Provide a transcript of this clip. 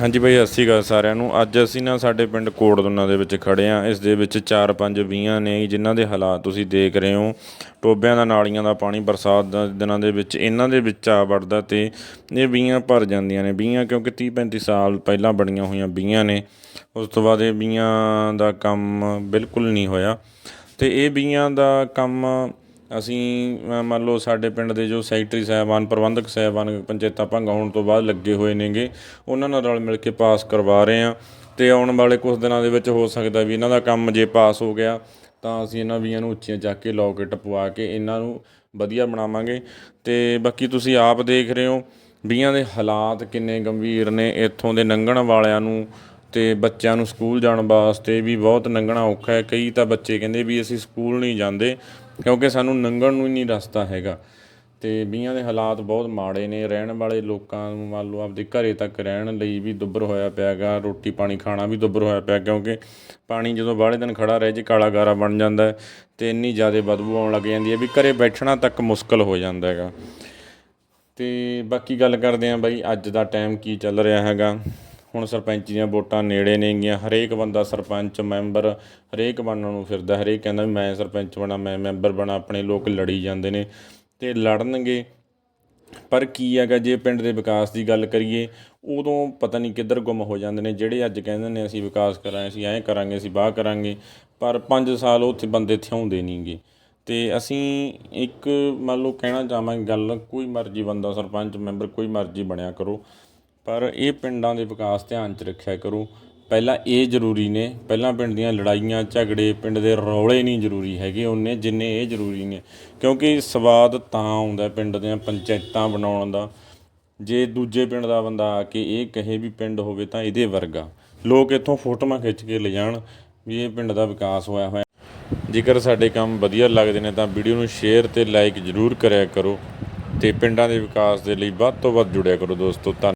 ਹਾਂਜੀ ਬਾਈ ਸਤਿ ਸ਼੍ਰੀ ਅਕਾਲ ਸਾਰਿਆਂ ਨੂੰ। ਅੱਜ ਅਸੀਂ ਨਾ ਸਾਡੇ ਪਿੰਡ ਕੋਟਦੁੰਨਾ ਦੇ ਵਿੱਚ ਖੜੇ ਆ। ਇਸ ਦੇ ਵਿੱਚ 4-5 ਵੀਆਂ ਨੇ ਜਿਨ੍ਹਾਂ ਦੇ ਹਾਲਾਤ ਤੁਸੀਂ ਦੇਖ ਰਹੇ ਹੋ। ਟੋਬਿਆਂ ਦਾ, ਨਾਲੀਆਂ ਦਾ ਪਾਣੀ, ਬਰਸਾਤ ਦੇ ਦਿਨਾਂ ਦੇ ਵਿੱਚ, ਇਹਨਾਂ ਦੇ ਵਿੱਚ ਆ ਵੜਦਾ ਤੇ ਇਹ ਵੀਆਂ ਭਰ ਜਾਂਦੀਆਂ ਨੇ। ਵੀਆਂ ਕਿਉਂਕਿ 30-35 ਸਾਲ ਪਹਿਲਾਂ ਬਣੀਆਂ ਹੋਈਆਂ ਵੀਆਂ ਨੇ। ਉਸ ਤੋਂ ਬਾਅਦ ਇਹ ਵੀਆਂ ਦਾ ਕੰਮ ਬਿਲਕੁਲ ਨਹੀਂ ਹੋਇਆ। ਤੇ ਇਹ ਵੀਆਂ ਦਾ ਕੰਮ ਅਸੀਂ ਮੰਨ ਲਓ ਸਾਡੇ ਪਿੰਡ ਦੇ ਜੋ ਸੈਕਟਰੀ ਸਾਹਿਬਾਨ, ਪ੍ਰਬੰਧਕ ਸਾਹਿਬਾਨ, ਪੰਚਾਇਤਾਂ ਭੰਗ ਹੋਣ ਤੋਂ ਬਾਅਦ ਲੱਗੇ ਹੋਏ ਨੇਗੇ, ਉਹਨਾਂ ਨਾਲ ਰਲ ਮਿਲ ਕੇ ਪਾਸ ਕਰਵਾ ਰਹੇ ਹਾਂ। ਅਤੇ ਆਉਣ ਵਾਲੇ ਕੁਝ ਦਿਨਾਂ ਦੇ ਵਿੱਚ ਹੋ ਸਕਦਾ ਵੀ ਇਹਨਾਂ ਦਾ ਕੰਮ ਜੇ ਪਾਸ ਹੋ ਗਿਆ, ਤਾਂ ਅਸੀਂ ਇਹਨਾਂ ਵੀਆਂ ਨੂੰ ਉੱਚੀਆਂ ਚੱਕ ਕੇ ਲੋਕੇਟ ਪਵਾ ਕੇ ਇਹਨਾਂ ਨੂੰ ਵਧੀਆ ਬਣਾਵਾਂਗੇ। ਤੇ ਬਾਕੀ ਤੁਸੀਂ ਆਪ ਦੇਖ ਰਹੇ ਹੋ ਵੀਆਂ ਦੇ ਹਾਲਾਤ ਕਿੰਨੇ ਗੰਭੀਰ ਨੇ। ਇੱਥੋਂ ਦੇ ਲੰਘਣ ਵਾਲਿਆਂ ਨੂੰ ਤੇ ਬੱਚਿਆਂ ਨੂੰ ਸਕੂਲ ਜਾਣ ਵਾਸਤੇ ਵੀ ਬਹੁਤ ਲੰਘਣਾ ਔਖਾ ਹੈ। ਕਈ ਤਾਂ ਬੱਚੇ ਕਹਿੰਦੇ ਵੀ ਅਸੀਂ ਸਕੂਲ ਨਹੀਂ ਜਾਂਦੇ ਕਿਉਂਕਿ ਸਾਨੂੰ ਨੰਗਣ ਨੂੰ ਹੀ ਨਹੀਂ ਰਸਤਾ ਹੈਗਾ। ਤੇ ਬੀਆਂ ਦੇ ਹਾਲਾਤ ਬਹੁਤ ਮਾੜੇ ਨੇ। ਰਹਿਣ ਵਾਲੇ ਲੋਕਾਂ ਨੂੰ ਮੰਨ ਲਓ ਆਪਦੇ ਘਰੇ ਤੱਕ ਰਹਿਣ ਲਈ ਵੀ ਦੁੱਬਰ ਹੋਇਆ ਪਿਆਗਾ ਰੋਟੀ ਪਾਣੀ ਖਾਣਾ ਵੀ ਦੁੱਬਰ ਹੋਇਆ ਪਿਆ ਕਿਉਂਕਿ ਪਾਣੀ ਜਦੋਂ ਬਾਹਲੇ ਦਿਨ ਖੜਾ ਰਹੇ ਜੇ ਕਾਲਾ ਗਾਰਾ ਬਣ ਜਾਂਦਾ ਹੈ ਤੇ ਇੰਨੀ ਜ਼ਿਆਦਾ ਬਦਬੂ ਆਉਣ ਲੱਗ ਜਾਂਦੀ ਹੈ ਵੀ ਘਰੇ ਬੈਠਣਾ ਤੱਕ ਮੁਸ਼ਕਲ ਹੋ ਜਾਂਦਾ ਹੈਗਾ। ਤੇ ਬਾਕੀ ਗੱਲ ਕਰਦੇ ਆਂ ਬਾਈ, ਅੱਜ ਦਾ ਟਾਈਮ ਕੀ ਚੱਲ ਰਿਹਾ ਹੈਗਾ। ਹੁਣ ਸਰਪੰਚ ਦੀਆਂ ਵੋਟਾਂ ਨੇੜੇ ਨੇਗੀਆਂ ਹਰੇਕ ਬੰਦਾ ਸਰਪੰਚ, ਮੈਂਬਰ, ਹਰੇਕ ਬਣਨ ਨੂੰ ਫਿਰਦਾ। ਹਰੇਕ ਕਹਿੰਦਾ ਵੀ ਮੈਂ ਸਰਪੰਚ ਬਣਾ, ਮੈਂ ਮੈਂਬਰ ਬਣਾ, ਆਪਣੇ ਲੋਕ ਲੜੀ ਜਾਂਦੇ ਨੇ ਤੇ ਲੜਨਗੇ। ਪਰ ਕੀ ਹੈਗਾ, ਜੇ ਪਿੰਡ ਦੇ ਵਿਕਾਸ ਦੀ ਗੱਲ ਕਰੀਏ, ਉਦੋਂ ਪਤਾ ਨਹੀਂ ਕਿੱਧਰ ਗੁੰਮ ਹੋ ਜਾਂਦੇ ਨੇ। ਜਿਹੜੇ ਅੱਜ ਕਹਿੰਦੇ ਨੇ, ਅਸੀਂ ਵਿਕਾਸ ਕਰਾਂਗੇ, ਅਸੀਂ ਐਂ ਕਰਾਂਗੇ, ਅਸੀਂ ਬਾਹ ਕਰਾਂਗੇ, ਪਰ 5 ਸਾਲ ਉੱਥੇ ਬੰਦੇ ਥਿਆਉਂਦੇ ਨਹੀਂਗੇ ਤੇ ਅਸੀਂ ਇੱਕ, ਮੰਨ ਲਓ ਕਹਿਣਾ ਚਾਹਾਂਗੇ, ਗੱਲ ਕੋਈ ਮਰਜ਼ੀ ਬੰਦਾ ਸਰਪੰਚ, ਮੈਂਬਰ ਕੋਈ ਮਰਜ਼ੀ ਬਣਿਆ ਕਰੋ। ਪਰ ਇਹ ਪਿੰਡਾਂ ਦੇ ਵਿਕਾਸ ਧਿਆਨ 'ਚ ਰੱਖਿਆ ਕਰੋ। ਪਹਿਲਾਂ ਇਹ ਜ਼ਰੂਰੀ ਨੇ, ਪਹਿਲਾਂ ਪਿੰਡ ਦੀਆਂ ਲੜਾਈਆਂ, ਝਗੜੇ, ਪਿੰਡ ਦੇ ਰੌਲੇ ਨਹੀਂ ਜ਼ਰੂਰੀ ਹੈਗੇ ਉਹਨੇ, ਜਿੰਨੇ ਇਹ ਜ਼ਰੂਰੀ ਨੇ। ਕਿਉਂਕਿ ਸਵਾਦ ਤਾਂ ਆਉਂਦਾ ਪਿੰਡ ਦੀਆਂ ਪੰਚਾਇਤਾਂ ਬਣਾਉਣ ਦਾ। ਜੇ ਦੂਜੇ ਪਿੰਡ ਦਾ ਬੰਦਾ ਆ ਕੇ ਇਹ ਕਹੇ ਵੀ ਪਿੰਡ ਹੋਵੇ ਤਾਂ ਇਹਦੇ ਵਰਗਾ। ਲੋਕ ਇੱਥੋਂ ਫੋਟੋਆਂ ਖਿੱਚ ਕੇ ਲੈ ਜਾਣ ਵੀ ਇਹ ਪਿੰਡ ਦਾ ਵਿਕਾਸ ਹੋਇਆ ਹੋਇਆ। ਜੇਕਰ ਸਾਡੇ ਕੰਮ ਵਧੀਆ ਲੱਗਦੇ ਨੇ ਤਾਂ ਵੀਡੀਓ ਨੂੰ ਸ਼ੇਅਰ ਤੇ ਲਾਈਕ ਜ਼ਰੂਰ ਕਰਿਆ ਕਰੋ ਤੇ ਪਿੰਡਾਂ ਦੇ ਵਿਕਾਸ ਦੇ ਲਈ ਵੱਧ ਤੋਂ ਵੱਧ ਜੁੜਿਆ ਕਰੋ ਦੋਸਤੋ। ਧੰਨ